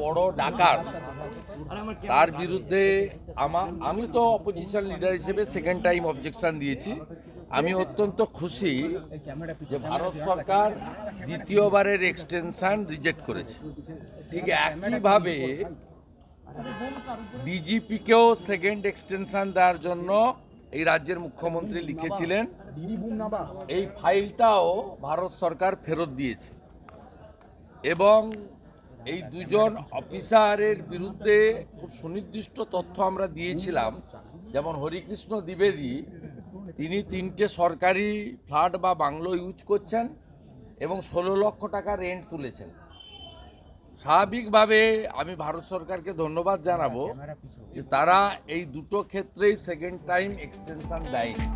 বড় ডাকাত। তার বিরুদ্ধে আমা, আমি তো অপোজিশন লিডার হিসেবে সেকেন্ড টাইম অবজেকশন দিয়েছি। আমি অত্যন্ত খুশি যে ভারত সরকার দ্বিতীয়বারের এক্সটেনশন রিজেক্ট করেছে। ঠিক একইভাবে ডিজিপিকেও সেকেন্ড এক্সটেনশন দেওয়ার জন্য এই রাজ্যের মুখ্যমন্ত্রী লিখেছিলেন। এই ফাইলটাও ভারত সরকার ফেরত দিয়েছে। এবং এই দুজন অফিসারের বিরুদ্ধে খুব সুনির্দিষ্ট তথ্য আমরা দিয়েছিলাম। যেমন হরিকৃষ্ণ দ্বিবেদী, তিনি তিনটে সরকারি ফ্ল্যাট বা বাংলো ইউজ করছেন এবং ষোলো লক্ষ টাকা রেন্ট তুলেছেন। স্বাভাবিকভাবে আমি ভারত সরকারকে ধন্যবাদ জানাব যে তারা এই দুটো ক্ষেত্রেই সেকেন্ড টাইম এক্সটেনশন দেয়নি।